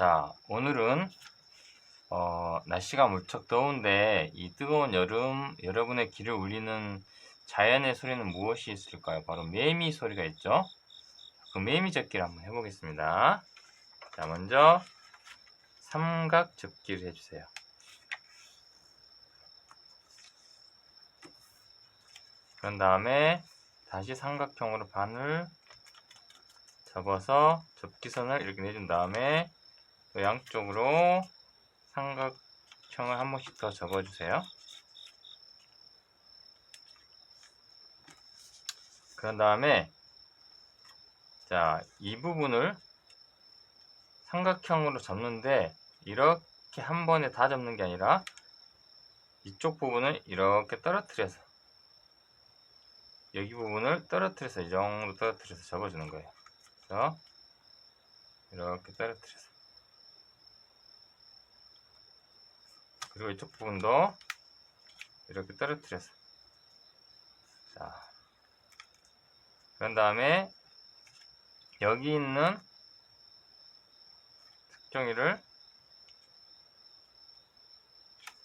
자, 오늘은 어, 날씨가 무척 더운데 이 뜨거운 여름 여러분의 귀를 울리는 자연의 소리는 무엇이 있을까요? 바로 매미 소리가 있죠. 그 매미 접기를 한번 해보겠습니다. 자, 먼저 삼각 접기를 해주세요. 그런 다음에 다시 삼각형으로 반을 접어서 접기선을 이렇게 내준 다음에 또 양쪽으로 삼각형을 한 번씩 더 접어주세요. 그런 다음에 자, 이 부분을 삼각형으로 접는데 이렇게 한 번에 다 접는 게 아니라 이쪽 부분을 이렇게 떨어뜨려서 여기 부분을 떨어뜨려서 이 정도 떨어뜨려서 접어주는 거예요. 그래서 이렇게 떨어뜨려서 그리고 이쪽 부분도 이렇게 떨어뜨려서 자 그런 다음에 여기 있는 특종이를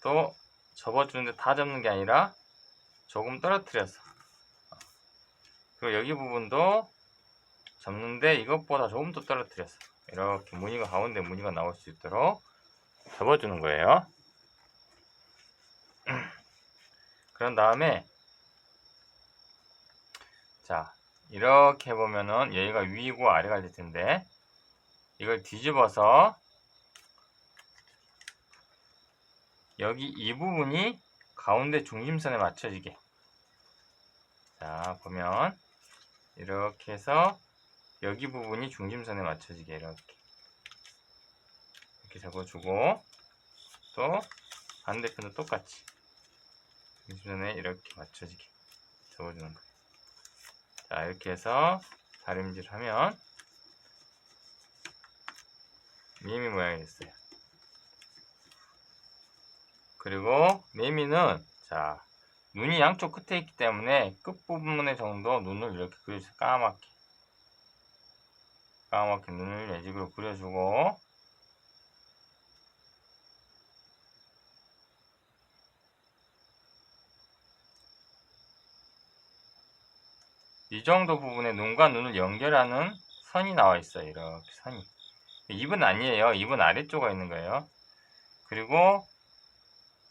또 접어주는데 다 접는 게 아니라 조금 떨어뜨려서 그리고 여기 부분도 접는데 이것보다 조금 더 떨어뜨려서 이렇게 무늬가 가운데 무늬가 나올 수 있도록 접어주는 거예요. 그런 다음에 자 이렇게 해보면은 여기가 위고 아래가 될 텐데 이걸 뒤집어서 여기 이 부분이 가운데 중심선에 맞춰지게. 자 보면 이렇게 해서 여기 부분이 중심선에 맞춰지게 이렇게. 이렇게 접어주고 또 반대편도 똑같이 중심선에 이렇게 맞춰지게 접어주는 거예요. 자 이렇게 해서 다림질 하면 매미 모양이 됐어요. 그리고 매미는 자 눈이 양쪽 끝에 있기 때문에 끝부분에 정도 눈을 이렇게 그려주세요. 까맣게 까맣게 눈을 매직으로 그려주고 이 정도 부분에 눈과 눈을 연결하는 선이 나와 있어요. 이렇게 선이. 입은 아니에요. 입은 아래쪽에 있는 거예요. 그리고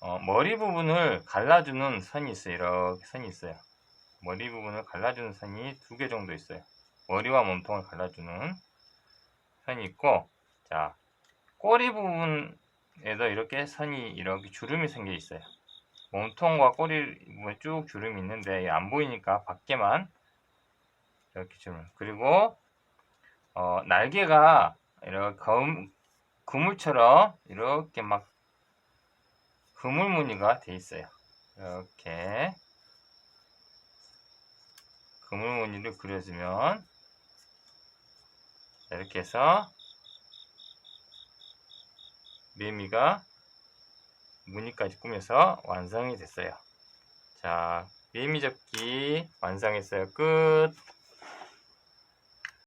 어, 머리 부분을 갈라주는 선이 있어요. 이렇게 선이 있어요. 머리 부분을 갈라주는 선이 두 개 정도 있어요. 머리와 몸통을 갈라주는 선이 있고, 자, 꼬리 부분에도 이렇게 선이 이렇게 주름이 생겨 있어요. 몸통과 꼬리 부분에 쭉 주름이 있는데 안 보이니까 밖에만 이렇게 주름. 그리고 어, 날개가 이렇게 검, 그물처럼 이렇게 막 그물 무늬가 돼 있어요. 이렇게 그물 무늬를 그려주면 이렇게 해서 매미가 무늬까지 꾸며서 완성이 됐어요. 자, 매미 접기 완성했어요. 끝.